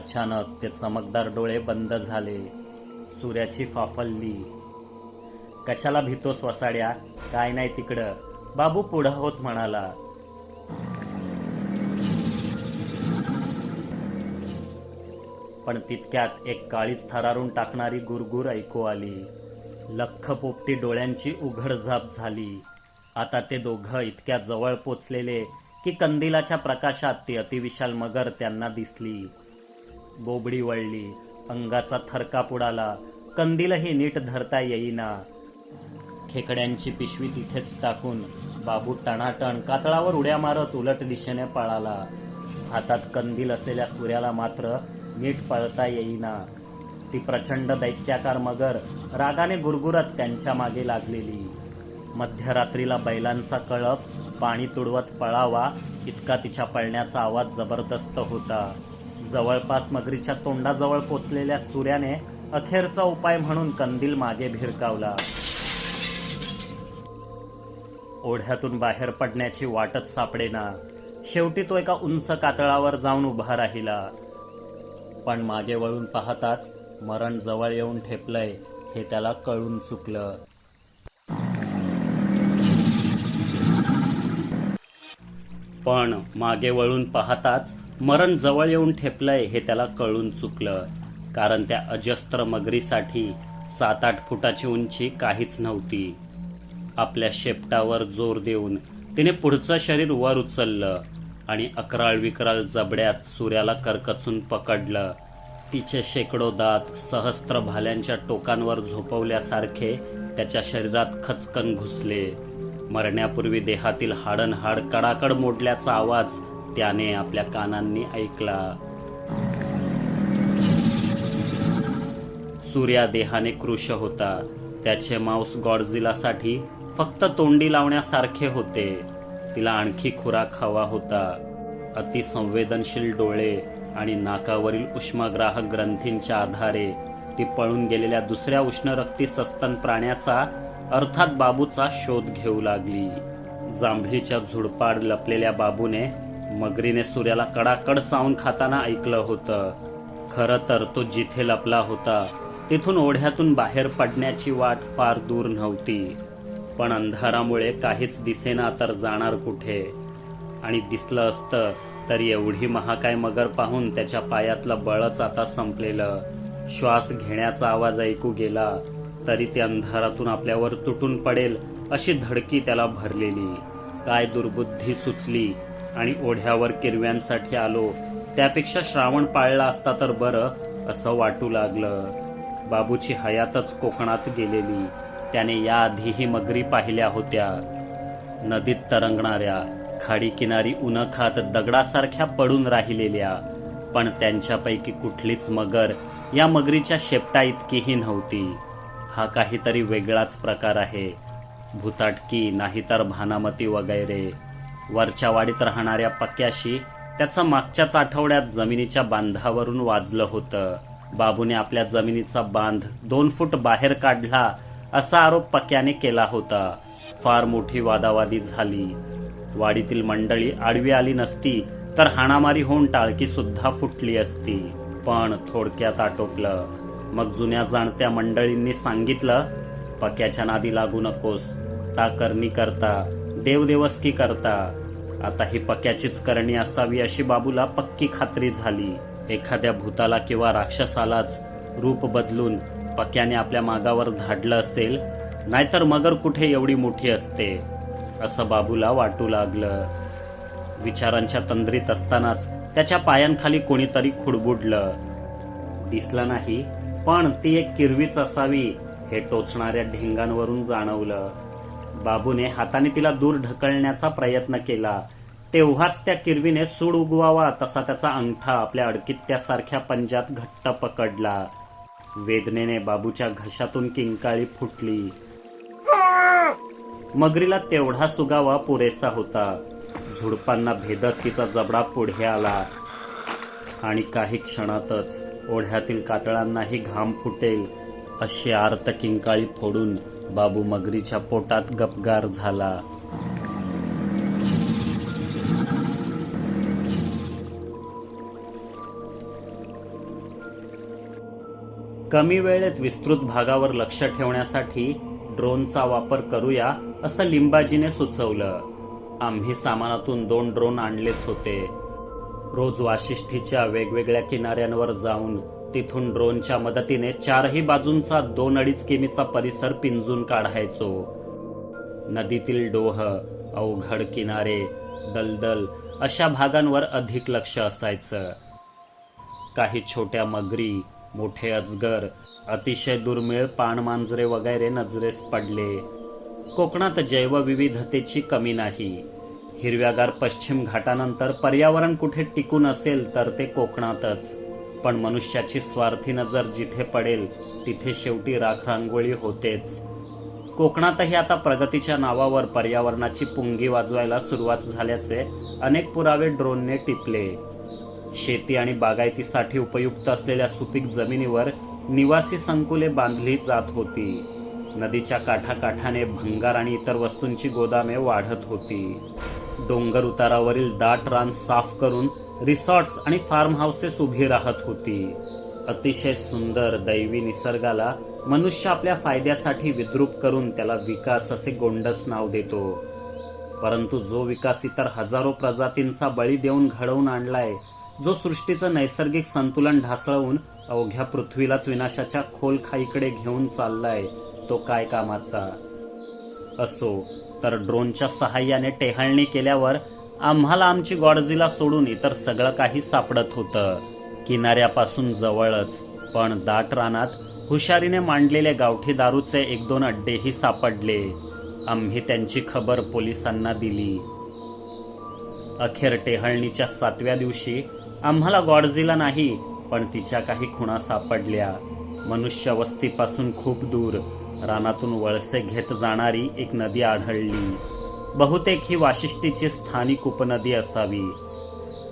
अचानक ते चमकदार डोळे बंद झाले. सूर्याची फाफल्ली. कशाला भीतोस वसाड्या? काय नाही तिकडं. बाबू पुढं होत म्हणाला. पण तितक्यात एक काळीच थरारून टाकणारी गुरगुर ऐकू आली. लख्ख पोपटी डोळ्यांची उघडझाप झाली. आता ते दोघं इतक्या जवळ पोचलेले की कंदिलाच्या प्रकाशात ती अतिविशाल मगर त्यांना दिसली. बोबडी वळली अंगाचा थरकाप उडाला कंदीलही नीट धरता येईना. खेकड्यांची पिशवी तिथेच टाकून बाबू टणाटण कातळावर उड्या मारत उलट दिशेने पळाला. हातात कंदील असलेल्या सूर्याला मात्र नीट पळता येईना. ती प्रचंड दैत्याकार मगर रागाने गुरगुरत त्यांच्या मागे लागलेली. मध्यरात्रीला बैलांचा कळप पाणी तुडवत पळावा इतका तिच्या पळण्याचा आवाज जबरदस्त होता. जवळपास मगरीच्या तोंडाजवळ पोचलेल्या सूर्याने अखेरचा उपाय म्हणून कंदील मागे भिरकावला. ओढ्यातून बाहेर पडण्याची वाटच सापडेना. शेवटी तो एका उंच कातळावर जाऊन उभा राहिला. पण मागे वळून पाहताच मरण जवळ येऊन ठेपलंय हे त्याला कळून चुकलं. पण मागे वळून पाहताच मरण जवळ येऊन ठेपलंय हे त्याला कळून चुकलं. कारण त्या अजस्त्र मगरीसाठी सात आठ फुटाची उंची काहीच नव्हती. आपल्या शेपटावर जोर देऊन तिने पुढचं शरीर वर उचललं आणि अकराळ विकराळ जबड्यात सूर्याला करकचून पकडलं. तिचे शेकडो दात सहस्त्र भाल्यांच्या टोकांवर झोपवल्यासारखे त्याच्या शरीरात खचकन घुसले. मरण्यापूर्वी देहातील हाडन हाड कडाकड मोडल्याचा आवाज त्याने आपल्या कानांनी ऐकला. सूर्या देहाने कृश होता. त्याचे मांस गॉडझिलासाठी फक्त तोंडी लावण्यासारखे होते. तिला आणखी खुराक हवा होता. अतिसंवेदनशील डोळे आणि नाकावरील उष्माग्राहक ग्रंथींच्या आधारे ती पळून गेलेल्या दुसऱ्या उष्णरक्ती सस्तन प्राण्याचा अर्थात बाबूचा शोध घेऊ लागली. जांभळीच्या झुडपाड लपलेल्या बाबूने मगरीने सूर्याला कडाकड चावून खाताना ऐकलं होतं. खरं तर तो जिथे लपला होता तिथून ओढ्यातून बाहेर पडण्याची वाट फार दूर नव्हती. पण अंधारामुळे काहीच दिसेना तर जाणार कुठे? आणि दिसलं असतं तर एवढी महाकाय मगर पाहून त्याच्या पायातलं बळच आता संपलेलं. श्वास घेण्याचा आवाज ऐकू गेला तरी ते अंधारातून आपल्यावर तुटून पडेल अशी धडकी त्याला भरलेली. काय दुर्बुद्धी सुचली आणि ओढ्यावर किरव्यांसाठी आलो. त्यापेक्षा श्रावण पाळला असता तर बरं असं वाटू लागलं. बाबूची हयातच कोकणात गेलेली. त्याने याआधीही मगरी पाहिल्या होत्या. नदीत तरंगणाऱ्या खाडी किनारी उन खात दगडासारख्या पडून राहिलेल्या. पण त्यांच्यापैकी कुठलीच मगर या मगरीच्या शेपटा इतकीही नव्हती. हा काहीतरी वेगळाच प्रकार आहे. भूताटकी नाहीतर भानामती वगैरे. वरच्या वाडीत राहणाऱ्या पक्याशी त्याचं मागच्याच आठवड्यात जमिनीच्या बांधावरून वाजलं होतं. बाबूने आपल्या जमिनीचा बांध दोन फूट बाहेर काढला असा आरोप पक्याने केला होता. फार मोठी वादावादी झाली. वाडीतील मंडळी आडवी आली नसती तर हाणामारी होऊन टाळकी सुद्धा फुटली असती. पण थोडक्यात आटोपलं. मग जुन्या जाणत्या मंडळींनी सांगितलं पक्याच्या नादी लागू नकोस. ताकरणी करता देवदेवस्की करता. आता ही पक्याचीच करणी असावी अशी बाबूला पक्की खात्री झाली. एखाद्या भूताला किंवा राक्षसालाच रूप बदलून पक्याने आपल्या मागावर धाडलं असेल नाहीतर मगर कुठे एवढी मोठी असते? असं बाबूला वाटू लागलं. विचारांच्या तंद्रीत असतानाच त्याच्या पायांखाली कोणीतरी खुडबुडलं. दिसलं नाही पण ती एक किरवीच असावी हे टोचणाऱ्या ढेंगांवरून जाणवलं. बाबूने हाताने तिला दूर ढकलण्याचा प्रयत्न केला. तेव्हाच त्या किरवीने सूड उगवावा तसा त्याचा अंगठा आपल्या अडकित्यासारख्या पंजात घट्ट पकडला. वेदनेने बाबूच्या घशातून किंकाळी फुटली. मगरीला तेवढा सुगावा पुरेसा होता. झुडपांना भेदत तिचा जबडा पुढे आला. आणि काही क्षणातच ओढ्यातील कातळांनाही घाम फुटेल अशी आर्त किंकाळी फोडून बाबू मगरीच्या पोटात गपगार झाला. कमी वेळेत विस्तृत भागावर लक्ष ठेवण्यासाठी ड्रोनचा वापर करूया असं लिंबाजीने सुचवलं. आम्ही सामानातून दोन ड्रोन आणलेच होते. रोज वाशिष्ठीच्या वेगवेगळ्या किनाऱ्यांवर जाऊन तिथून ड्रोनच्या मदतीने चारही बाजूंचा दोन अडीच किमीचा परिसर पिंजून काढायचो. नदीतील डोह अवघड किनारे दलदल अशा भागांवर अधिक लक्ष असायचं. काही छोट्या मगरी मोठे अजगर अतिशय दुर्मिळ पाणमांजरे वगैरे नजरेस पडले. कोकणात जैवविविधतेची कमी नाही. हिरव्यागार पश्चिम घाटानंतर पर्यावरण कुठे टिकून असेल तर ते कोकणातच. पण मनुष्याची स्वार्थी नजर जिथे पडेल तिथे शेवटी राखरांगोळी होतेच. कोकणातही आता प्रगतीच्या नावावर पर्यावरणाची पुंगी वाजवायला सुरुवात झाल्याचे अनेक पुरावे ड्रोनने टिपले. शेती आणि बागायतीसाठी उपयुक्त असलेल्या सुपीक जमिनीवर निवासी संकुले बांधली जात होती. नदीच्या काठाकाठाने भंगार आणि इतर वस्तूंची गोदामे वाढत होती. डोंगर उतारावरील दाट रान साफ करून रिसॉर्ट्स आणि फार्म हाऊसेस उभी राहत होती. अतिशय सुंदर दैवी निसर्गाला मनुष्य आपल्या फायद्यासाठी विद्रूप करून त्याला विकास असे गोंडस नाव देतो. परंतु जो विकास इतर हजारो प्रजातींचा बळी देऊन घडवून आणलाय जो सृष्टीचं नैसर्गिक संतुलन ढासळवून अवघ्या पृथ्वीलाच विनाशाच्या खोल खाईकडे घेऊन चाललाय तो काय कामाचा? असो तर ड्रोनच्या सहाय्याने टेहळणी केल्यावर आम्हाला आमची गॉडजीला सोडून इतर सगळं काही सापडत होतं. किनाऱ्यापासून जवळच पण दाट रानात हुशारीने मांडलेले गावठी दारूचे एक दोन अड्डेही सापडले. आम्ही त्यांची खबर पोलिसांना दिली. अखेर टेहळणीच्या सातव्या दिवशी आम्हाला गॉडजीला नाही पण तिच्या काही खुणा सापडल्या. मनुष्य वस्तीपासून खूप दूर रानातून वळसे घेत जाणारी एक नदी आढळली. बहुतेक ही वाशिष्ठीची स्थानिक उपनदी असावी.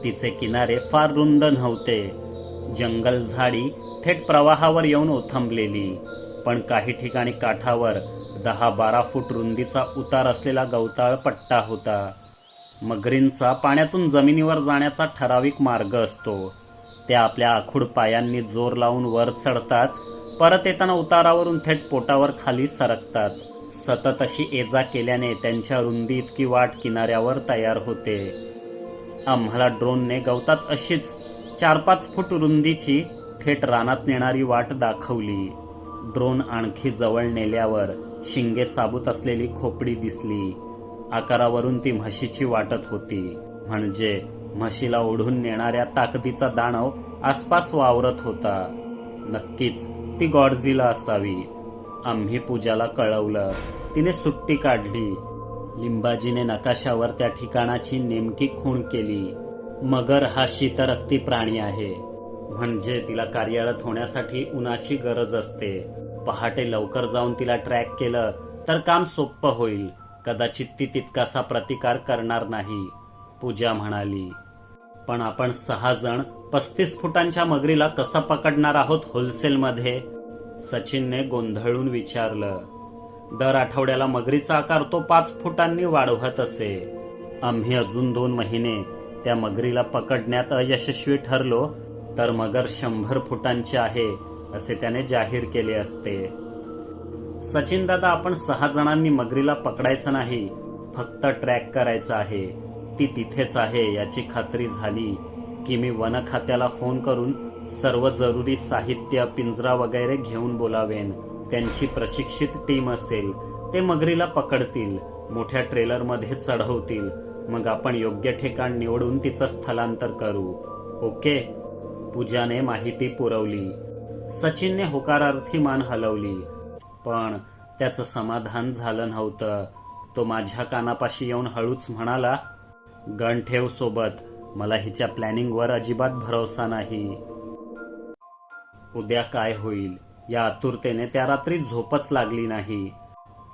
तिचे किनारे फार रुंद नव्हते. जंगल झाडी थेट प्रवाहावर येऊन ओथंबलेली. पण काही ठिकाणी काठावर दहा बारा फूट रुंदीचा उतार असलेला गवताळ पट्टा होता. मगरींचा पाण्यातून जमिनीवर जाण्याचा ठराविक मार्ग असतो. ते आपल्या आखूड पायांनी जोर लावून वर चढतात परत येताना उतारावरून थेट पोटावर खाली सरकतात. सतत अशी एजा केल्याने त्यांच्या रुंदी इतकी वाट किनाऱ्यावर तयार होते. आम्हाला ड्रोनने गवतात अशीच चार पाच फूट रुंदीची थेट रानात नेणारी वाट दाखवली. ड्रोन आणखी जवळ नेल्यावर शिंगे साबूत असलेली खोपडी दिसली. आकारावरून ती म्हशीची वाटत होती. म्हणजे म्हशीला ओढून नेणाऱ्या ताकदीचा दाणव आसपास वावरत होता. नक्कीच ती गॉडझिला असावी. आम्ही पूजाला कळवलं. तिने सुट्टी काढली. लिंबाजीने नकाशावर त्या ठिकाणाची नेमकी खूण केली. मगर हा शीतरक्ती प्राणी आहे. म्हणजे तिला कार्यरत होण्यासाठी उन्हाची गरज असते. पहाटे लवकर जाऊन तिला ट्रॅक केलं तर काम सोपं होईल. कदाचित ती तितकासा प्रतिकार करणार नाही. पूजा म्हणाली पण आपण सहा जण पस्तीस फुटांच्या मगरीला कसं पकडणार आहोत होलसेलमध्ये? सचिनने गोंधळून विचारलं दर आठवड्याला मगरीचा आकार तो पाच फुटांनी वाढवत असे. आम्ही अजून दोन महिने त्या मगरीला पकडण्यात अयशस्वी ठरलो तर मगर शंभर फुटांची आहे असे त्याने जाहीर केले असते. सचिन दादा आपण सहा जणांनी मगरीला पकडायचं नाही फक्त ट्रॅक करायचं आहे. ती तिथेच आहे याची खात्री झाली. की मी वन खात्याला फोन करून सर्व जरुरी साहित्य पिंजरा वगैरे घेऊन बोलावेन. त्यांची प्रशिक्षित टीम असेल ते मगरीला पकडतील मोठ्या ट्रेलरमध्ये चढवतील. मग आपण योग्य ठिकाण निवडून तिचं स्थलांतर करू. ओके? पूजाने माहिती पुरवली. सचिनने होकारार्थी मान हलवली. पण त्याचं समाधान झालं नव्हतं. तो माझ्या कानापाशी येऊन हळूच म्हणाला गण ठेव सोबत. मला हिच्या प्लॅनिंगवर अजिबात भरोसा नाही. उद्या काय होईल? या आतुरतेने त्या रात्री झोपच लागली नाही.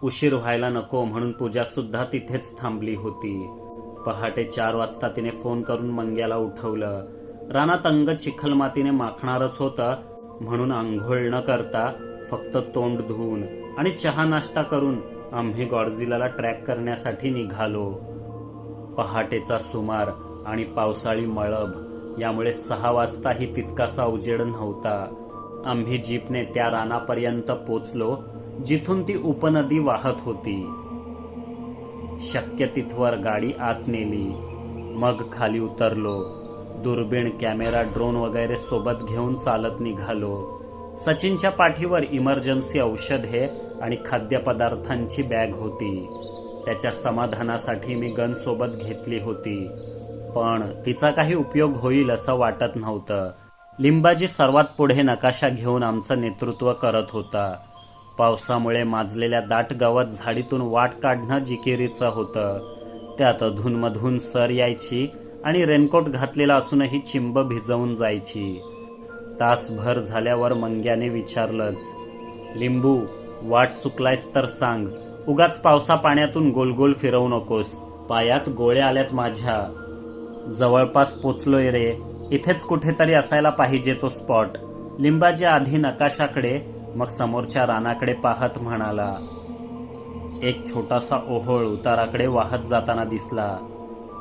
उशीर व्हायला नको म्हणून पूजा सुद्धा तिथेच थांबली होती. पहाटे चार वाजता तिने फोन करून मंग्याला उठवलं. रानात अंग चिखलमातीने माखणारच होतं म्हणून आंघोळ न करता फक्त तोंड धुवून आणि चहा नाश्ता करून आम्ही गॉडझिलाला ट्रॅक करण्यासाठी निघालो. पहाटेचा सुमार आणि पावसाळी मळब. यामुळे सहा वाजताही तितकासा उजेड नव्हता. आम्ही जीपने त्या रानापर्यंत पोचलो जिथून ती उपनदी वाहत होती. शक्य तिथवर गाडी आत नेली. मग खाली उतरलो. दुर्बीण कॅमेरा ड्रोन वगैरे सोबत घेऊन चालत निघालो. सचिनच्या पाठीवर इमर्जन्सी औषधे आणि खाद्यपदार्थांची बॅग होती. त्याच्या समाधानासाठी मी गन सोबत घेतली होती. पण तिचा काही उपयोग होईल असं वाटत नव्हतं. लिंबाजी सर्वात पुढे नकाशा घेऊन आमचं नेतृत्व करत होता. पावसामुळे माजलेल्या दाट गावात झाडीतून वाट काढणं जिकिरीचं होतं. त्यात अधूनमधून सर यायची आणि रेनकोट घातलेला असूनही चिंब भिजवून जायची. तासभर झाल्यावर मंग्याने विचारलंच लिंबू वाट चुकलायस तर सांग. उगाच पावसा पाण्यातून गोलगोल फिरवू नकोस. पायात गोळ्या आल्यात माझ्या. जवळपास पोचलोय रे. इथेच कुठेतरी असायला पाहिजे तो स्पॉट. लिंबाजी आधी नकाशाकडे मग समोरच्या रानाकडे पाहत म्हणाला एक छोटासा ओहोळ उताराकडे वाहत जाताना दिसला.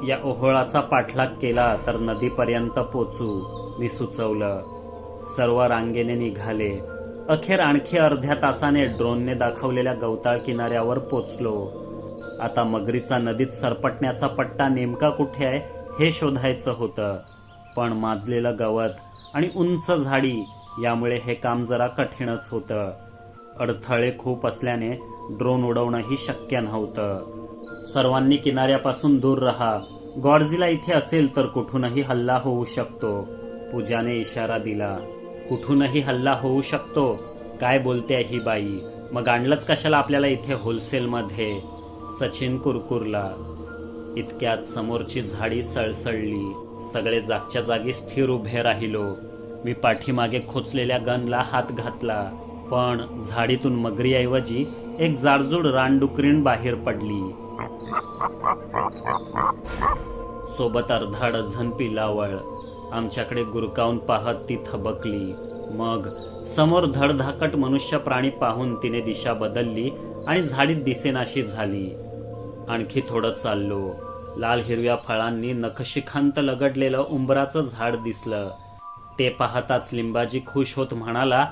या ओहोळाचा पाठलाग केला तर नदीपर्यंत पोचू मी सुचवलं. सर्व रांगेने निघाले. अखेर आणखी अर्ध्या तासाने ड्रोनने दाखवलेल्या गवताळ किनाऱ्यावर पोचलो. आता मगरीचा नदीत सरपटण्याचा पट्टा नेमका कुठे आहे हे शोधायचं होतं. पण माजलेलं गवत आणि उंच झाडी यामुळे हे काम जरा कठीणच होतं. अडथळे खूप असल्याने ड्रोन उडवणंही शक्य नव्हतं. सर्वांनी किनाऱ्यापासून दूर राहा. गॉडझिला इथे असेल तर कुठूनही हल्ला होऊ शकतो. पूजाने इशारा दिला. कुठूनही हल्ला होऊ शकतो. काय बोलते ही बाई? मग आणलंच कशाला आपल्याला इथे होलसेलमध्ये सचिन कुरकुरला. इतक्यात समोरची झाडी सळसळली. सगळे जागच्या जागी स्थिर उभे राहिलो. मी पाठीमागे खोचलेल्या गनला हात घातला. पण झाडीतून मगरीऐवजी एक जाडजूड रानडुकरीण बाहेर पडली. सोबत अर्धा डझन पिलावळ. आमच्याकडे गुरकावून पाहत ती थबकली. मग समोर धडधाकट मनुष्य प्राणी पाहून तिने दिशा बदलली आणि झाडीत दिसेनाशी झाली. आणखी थोडं चाललो. लाल हिरव्या फळांनी नखशिखांत लगडलेलं उंबराचं झाड दिसलं. ते पाहताच लिंबाजी खुश होत म्हणाला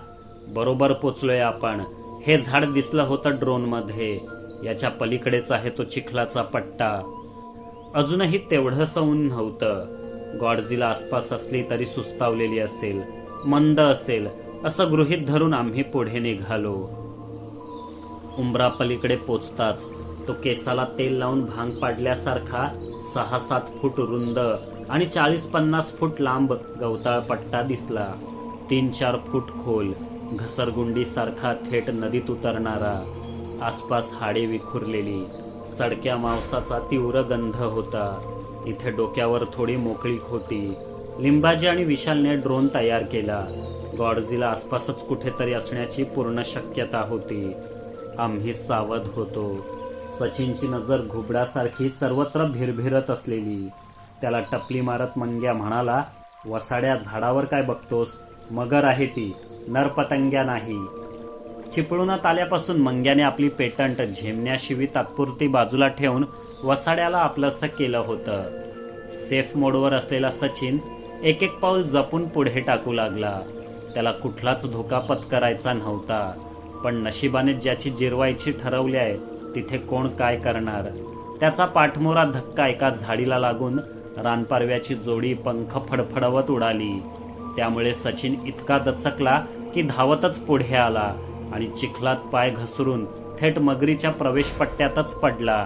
बरोबर पोचलोय आपण. हे झाड दिसलं होतं ड्रोनमध्ये. याच्या पलीकडेच आहे तो चिखलाचा पट्टा. अजूनही तेवढंसं ऊन नव्हतं. गॉडजीला आसपास असली तरी सुस्तावलेली असेल मंद असेल असं गृहीत धरून आम्ही पुढे निघालो. उंबरापलीकडे पोचताच तो केसाला तेल लावून भांग पाडल्यासारखा सहा सात फूट रुंद आणि चाळीस पन्नास फूट लांब गवताळ पट्टा दिसला. तीन चार फूट खोल घसरगुंडी सारखा थेट नदीत उतरणारा. आसपास हाडे विखुरलेली सडक्या मांसाचा तीव्र गंध होता. इथे डोक्यावर थोडी मोकळीक होती लिंबाजी आणि विशालने ड्रोन तयार केला. गॉडजीला आसपासच कुठेतरी असण्याची पूर्ण शक्यता होती. आम्ही सावध होतो. सचिनची नजर घुबडासारखी सर्वत्र भिरभिरत असलेली. त्याला टपली मारत मंग्या म्हणाला वसाड्या झाडावर काय बघतोस? मगर आहे ती. नरपतंग्या नाही. चिपळूणात आल्यापासून मंग्याने आपली पेटंट झेमण्याशिवी तात्पुरती बाजूला ठेवून वसाड्याला आपलंसं केलं होतं. सेफ मोडवर असलेला सचिन एक एक पाऊल जपून पुढे टाकू लागला. त्याला कुठलाच धोका पत्करायचा नव्हता. पण नशिबाने ज्याची जिरवायची ठरवली आहे तिथे कोण काय करणार? त्याचा पाठमोरा धक्का एका झाडीला लागून रानपारव्याची जोडी पंख फडफडवत उडाली. त्यामुळे सचिन इतका दचकला की धावतच पुढे आला आणि चिखलात पाय घसरून थेट मगरीच्या प्रवेशपट्ट्यातच पडला.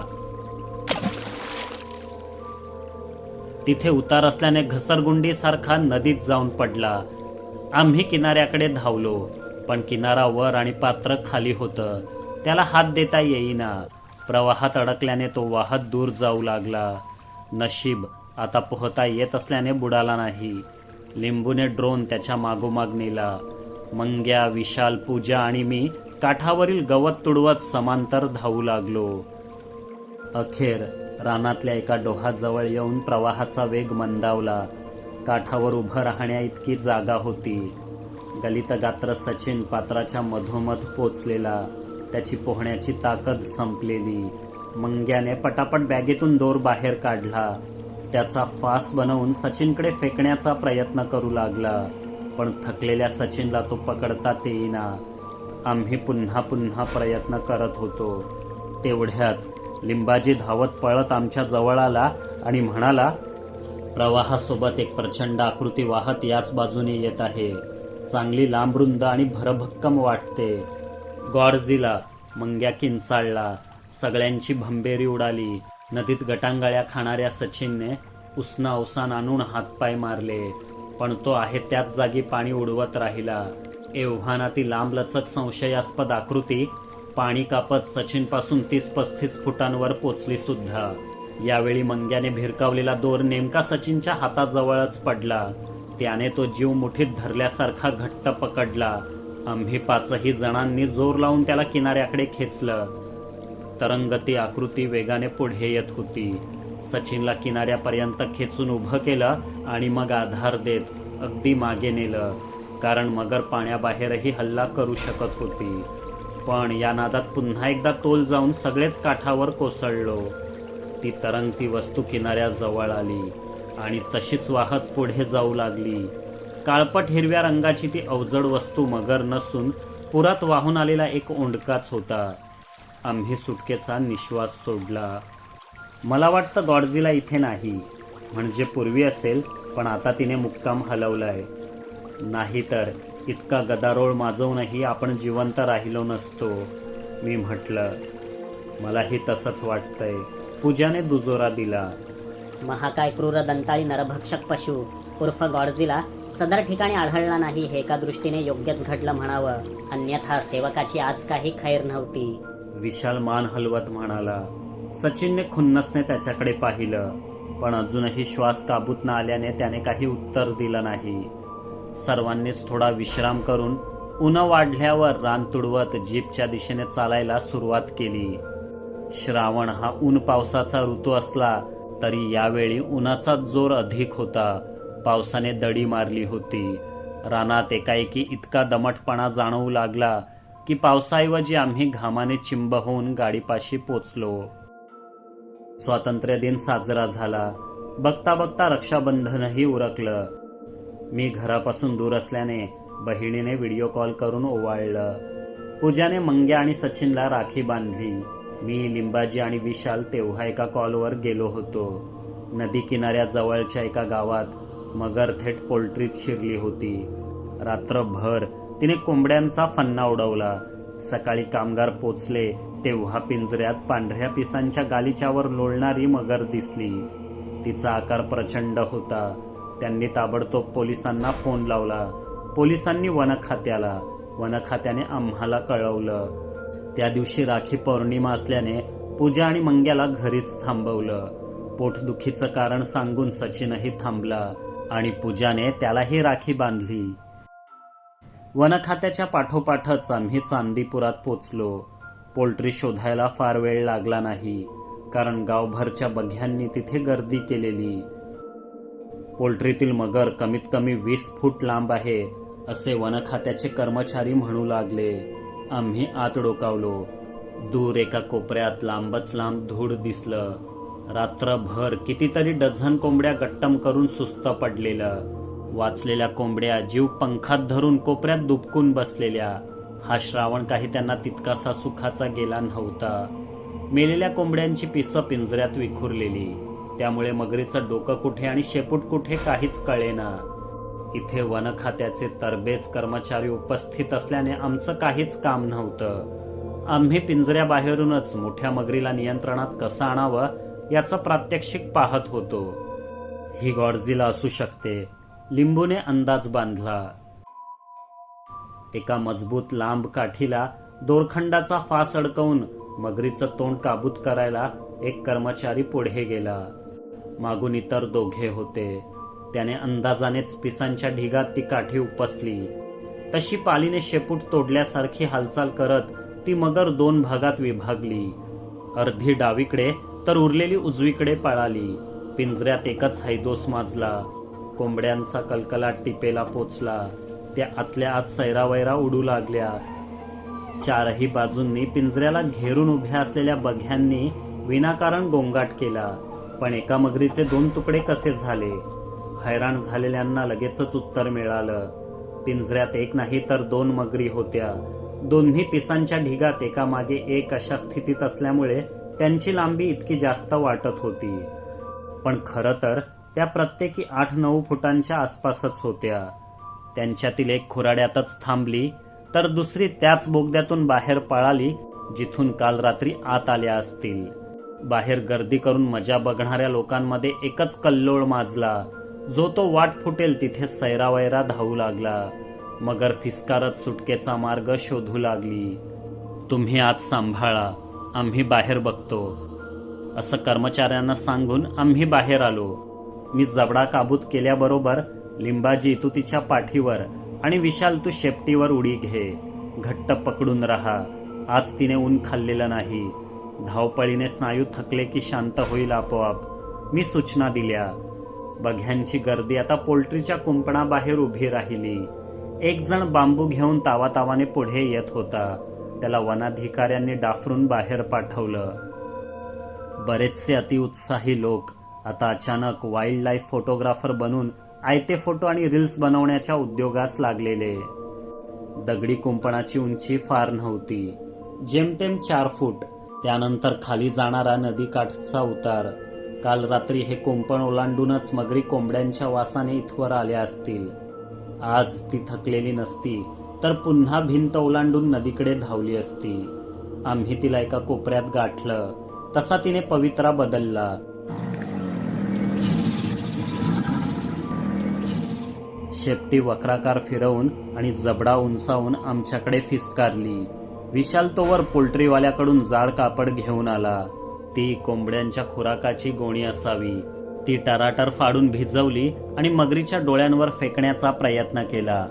तिथे उतार असल्याने घसरगुंडी सारखा नदीत जाऊन पडला. आम्ही किनाऱ्याकडे धावलो पण किनारा वर आणि पात्र खाली होतं. त्याला हात देता येईना. प्रवाहात अडकल्याने तो वाहत दूर जाऊ लागला. नशीब आता पोहता येत असल्याने बुडाला नाही. लिंबूने ड्रोन त्याच्या मागोमाग नेला. मंग्या विशाल पूजा आणि मी काठावरील गवत तुडवत समांतर धावू लागलो. अखेर रानातल्या एका डोहाजवळ येऊन प्रवाहाचा वेग मंदावला. काठावर उभं राहण्या इतकी जागा होती. गलितगात्र सचिन पात्राच्या मधोमध पोचलेला. त्याची पोहण्याची ताकद संपलेली. मंग्याने पटापट बॅगेतून दोर बाहेर काढला. त्याचा फास बनवून सचिनकडे फेकण्याचा प्रयत्न करू लागला पण थकलेल्या सचिनला तो पकडताच येईना. आम्ही पुन्हा पुन्हा प्रयत्न करत होतो. तेवढ्यात लिंबाजी धावत पळत आमच्या जवळ आला आणि म्हणाला प्रवाहासोबत एक प्रचंड आकृती वाहत याच बाजूने येत आहे. चांगली लांबरुंद आणि भरभक्कम वाटते. गॉडझिला मंग्या किंचाळला सगळ्यांची भंबेरी उडाली. नदीत गटांगळ्या खाणाऱ्या सचिनने उसना अवसान आणून हातपाय मारले. पण तो आहे त्याच जागी पाणी उडवत राहिला. एव्हाना ती लांबलचक संशयास्पद आकृती पाणी कापत सचिनपासून तीस पस्तीस फुटांवर पोचली सुद्धा. यावेळी मंग्याने भिरकावलेला दोर नेमका सचिनच्या हाताजवळच पडला. त्याने तो जीव मुठीत धरल्यासारखा घट्ट पकडला. आम्ही पाचही जणांनी जोर लावून त्याला किनाऱ्याकडे खेचलं. तरंगती आकृती वेगाने पुढे येत होती. सचिनला किनाऱ्यापर्यंत खेचून उभं केलं आणि मग आधार देत अगदी मागे नेलं कारण मगर पाण्याबाहेरही हल्ला करू शकत होती. पण या नादात पुन्हा एकदा तोल जाऊन सगळेच काठावर कोसळलो. ती तरंगती वस्तू किनाऱ्याजवळ आली आणि तशीच वाहत पुढे जाऊ लागली. काळपट हिरव्या रंगाची ती अवजड वस्तू मगर नसून पुरात वाहून आलेला एक ओंडकाच होता. आम्ही सुटकेचा निश्वास सोडला. मला वाटतं गॉडजीला इथे नाही. म्हणजे पूर्वी असेल पण आता तिने मुक्काम हलवलाय. नाहीतर इतका गदारोळ माजवूनही आपण जिवंत राहिलो नसतो मी म्हटलं. मलाही तसंच वाटतंय. पूजाने दुजोरा दिला. महाकाय क्रूर दंताळी नरभक्षक पशु उर्फ गॉडझिला सदर ठिकाणी आढळला नाही हे एका दृष्टीने योग्यच घडलं म्हणावं. अन्यथा सेवकाची आज काही खैर नव्हती. विशाल मान हलवत म्हणाला सचिनने खुन्नसने त्याच्याकडे पाहिलं पण अजूनही श्वास काबूत न आल्याने त्याने काही उत्तर दिलं नाही. सर्वांनीच थोडा विश्राम करून उन्ह वाढल्यावर रान तुडवत जीपच्या दिशेने चालायला सुरुवात केली. श्रावण हा ऊन पावसाचा ऋतू असला तरी यावेळी उन्हाचा जोर अधिक होता. पावसाने दडी मारली होती. रानात एकाएकी इतका दमटपणा जाणवू लागला की पावसाऐवजी आम्ही घामाने चिंब होऊन गाडीपाशी पोचलो. स्वातंत्र्य दिन साजरा झाला. बघता बघता रक्षाबंधनही उरकलं. मी घरापासून दूर असल्याने बहिणीने व्हिडिओ कॉल करून ओवाळलं. पूजाने मंग्या आणि सचिनला राखी बांधली. मी लिंबाजी आणि विशाल तेव्हा एका कॉलवर गेलो होतो. नदी किनाऱ्याजवळच्या एका गावात मगर थेट पोल्ट्रीत शिरली होती. रात्रभर तिने कोंबड्यांचा फन्ना उडवला. सकाळी कामगार पोचले तेव्हा पिंजऱ्यात पांढऱ्या पिसांच्या गालिच्यावर लोळणारी मगर दिसली. तिचा आकार प्रचंड होता. त्यांनी ताबडतोब पोलिसांना फोन लावला. पोलिसांनी वनखात्याला. वनखात्याने आम्हाला कळवलं. त्या दिवशी राखी पौर्णिमा असल्याने पूजा आणि मंग्याला घरीच थांबवलं. पोटदुखीचं कारण सांगून सचिनही थांबला आणि पूजाने त्यालाही राखी बांधली. वनखात्याच्या पाठोपाठच आम्ही चांदीपुरात पोचलो. पोल्ट्री शोधायला फार वेळ लागला नाही कारण गावभरच्या बघ्यांनी तिथे गर्दी केलेली. पोल्ट्रीतील मगर कमीत कमी वीस फूट लांब आहे असे वनखात्याचे कर्मचारी म्हणू लागले. आम्ही आत डोकावलो दूर एका कोपऱ्यात लांबच लांब धूळ दिसलं. रात्रभर कितीतरी डझन कोंबड्या गट्टम करून सुस्त पडलेलं. वाचलेल्या कोंबड्या जीव पंखात धरून कोपऱ्यात दुबकून बसलेल्या. हा श्रावण काही त्यांना तितकासा सुखाचा गेला नव्हता. मेलेल्या कोंबड्यांची पिसं पिंजऱ्यात विखुरलेली. त्यामुळे मगरीचं डोकं कुठे आणि शेपूट कुठे काहीच कळेना. इथे वन खात्याचे तरबेज कर्मचारी उपस्थित असल्याने आमचं काहीच काम नव्हतं. आम्ही पिंजऱ्याबाहेरूनच मोठ्या मगरीला नियंत्रणात कसं आणावं याचं प्रात्यक्षिक पाहत होतो. ही गॉडझिला असू शकते. लिंबूने अंदाज बांधला. एका मजबूत लांब काठीला दोरखंडाचा फास अडकवून मगरीचं तोंड काबूत करायला एक कर्मचारी पुढे गेला. मागून इतर दोघे होते. त्याने अंदाजानेच पिसांच्या ढिगात ती काठी उपसली. तशी पालीने शेपूट तोडल्यासारखी हालचाल करत ती मगर दोन भागात विभागली. अर्धी डावीकडे तर उरलेली उजवीकडे पळाली. पिंजऱ्यात एकच हैदोस माजला. कोंबड्यांचा कलकलाट टिपेला पोचला. त्या आतल्या आत सैरावैरा उडू लागल्या. चारही बाजूंनी पिंजऱ्याला घेरून उभ्या असलेल्या बघ्यांनी विनाकारण गोंगाट केला. पण एका मगरीचे दोन तुकडे कसे झाले? हैराण झालेल्यांना लगेचच उत्तर मिळालं. पिंजऱ्यात एक नाही तर दोन मगरी होत्या. दोन्ही पिसांच्या ढिगात एकामागे एक अशा स्थितीत असल्यामुळे त्यांची लांबी इतकी जास्त वाटत होती. पण खरं तर त्या प्रत्येकी आठ नऊ फुटांच्या आसपासच होत्या. त्यांच्यातील एक खुराड्यातच थांबली तर दुसरी त्याच बोगद्यातून बाहेर पळाली जिथून काल रात्री आत आल्या असतील. बाहेर गर्दी करून मजा बघणाऱ्या लोकांमध्ये एकच कल्लोळ माजला. जो तो वाट फुटेल तिथे सैरावैरा धावू लागला. मगर फिसकारत सुटकेचा मार्ग शोधू लागली. तुम्ही आत सांभाळा आम्ही बाहेर बघतो. असं कर्मचाऱ्यांना सांगून आम्ही बाहेर आलो. मी जबडा काबूत केल्याबरोबर लिंबाजी तू तिच्या पाठीवर आणि विशाल तू शेपटीवर उडी घे. घट्ट पकडून राहा. आज तिने ऊन खाल्लेलं नाही. धावपळीने स्नायू थकले की शांत होईल आपोआप. मी सूचना दिल्या. बघ्यांची गर्दी आता पोल्ट्रीच्या कुंपणाबाहेर उभी राहिली. एक जण बांबू घेऊन तावातावाने पुढे येत होता. त्याला वनाधिकाऱ्यांनी डाफरून बाहेर पाठवलं. बरेचसे अतिउत्साही लोक आता अचानक वाईल्ड लाईफ फोटोग्राफर बनून आयते फोटो आणि रील्स बनवण्याच्या उद्योगास लागलेले. दगडी कुंपणाची उंची फार नव्हती. जेमतेम चार फूट त्यानंतर खाली जाणारा नदीकाठचा उतार काल रात्री हे कुंपण ओलांडूनच मगरी कोंबड्यांच्या वासाने इथवर आल्या असतील. आज ती थकलेली नसती तर पुन्हा भिंत ओलांडून नदीकडे धावली असती. आम्ही तिला एका कोपऱ्यात गाठलं. तसा तिने पवित्रा बदलला. शेपटी वक्राकार फिरवून आणि जबडा उंचावून आमच्याकडे फिसकारली. विशाल तोवर पोल्ट्रीवाल्याकडून जाड कापड घेऊन आला. ती कोंबड्यांच्या खुराकाची गोणी असावी. ती टराटर फाडून भिजवली आणि मगरीच्या डोळ्यांवर फेकण्याचा प्रयत्न केला.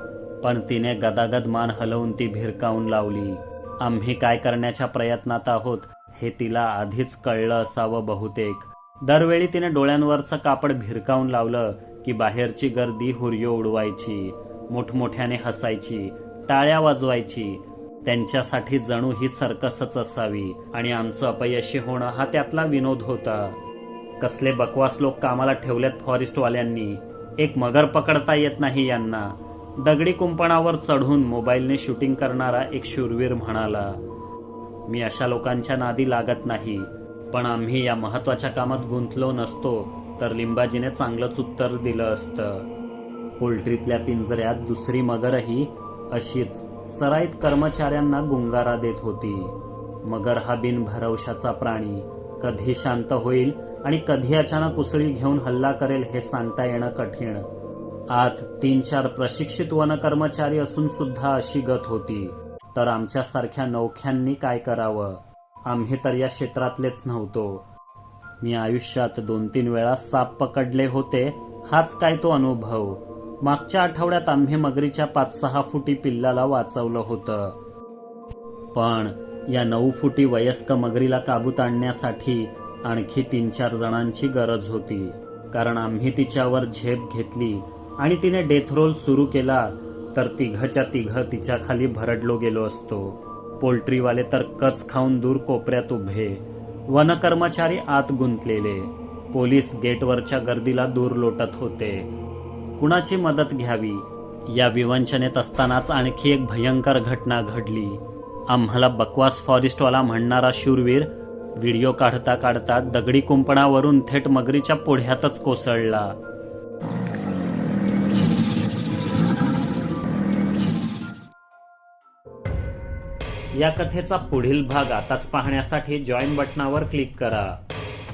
पण तिने गदागद मान हलवून ती भिरकावून लावली. आम्ही काय करण्याच्या प्रयत्नात आहोत हे तिला आधीच कळलं असावं बहुतेक. दरवेळी तिने डोळ्यांवरचं कापड भिरकावून लावलं की बाहेरची गर्दी हुर्यो उडवायची मोठमोठ्याने हसायची टाळ्या वाजवायची त्यांच्यासाठी जणू ही सर्कसच असावी आणि आमचं अपयशी होणं हा त्यातला विनोद होता. कसले बकवास लोक कामाला ठेवलेत फॉरेस्टवाल्यांनी. एक मगर पकडता येत नाही यांना. दगडी कुंपणावर चढून मोबाईलने शूटिंग करणारा एक शूरवीर म्हणाला मी अशा लोकांच्या नादी लागत नाही. पण आम्ही या महत्त्वाच्या कामात गुंतलो नसतो तर लिंबाजीने चांगलंच उत्तर दिलं असतं. पोल्ट्रीतल्या पिंजऱ्यात दुसरी मगरही अशीच सराईत कर्मचाऱ्यांना गुंगारा देत होती. मगर हा बिनभरवशाचा प्राणी कधी शांत होईल आणि कधी अचानक उसळी घेऊन हल्ला करेल हे सांगता येणं कठीण. आत तीन चार प्रशिक्षित वन कर्मचारी असून सुद्धा अशी गत होती. तर आमच्यासारख्या नौख्यांनी काय करावं? आम्ही तर या क्षेत्रातलेच नव्हतो. मी आयुष्यात दोन तीन वेळा साप पकडले होते हाच काय तो अनुभव? मागच्या आठवड्यात आम्ही मगरीच्या पाच सहा फुटी पिल्लाला वाचवलं होतं. पण या नऊ फुटी वयस्क मगरीला काबूत आणण्यासाठी आणखी तीन चार जणांची गरज होती. कारण आम्ही तिच्यावर झेप घेतली आणि तिने डेथरोल सुरू केला तर तिघच्या तिघ तिच्या खाली भरडलो गेलो असतो. पोल्ट्रीवाले तर कच खाऊन दूर कोपऱ्यात उभे वनकर्मचारी आत गुंतलेले. पोलीस गेटवरच्या गर्दीला दूर लोटत होते. कुणाची मदत घ्यावी? या विवंचनेत असतानाच आणखी एक भयंकर घटना घडली. आम्हाला बकवास फॉरेस्टवाला म्हणणारा शूरवीर व्हिडिओ काढता काढता दगडी कुंपणावरून थेट मगरीच्या पुढ्यातच कोसळला. या कथेचा पुढील भाग आताच पाहण्यासाठी जॉईन बटनावर क्लिक करा.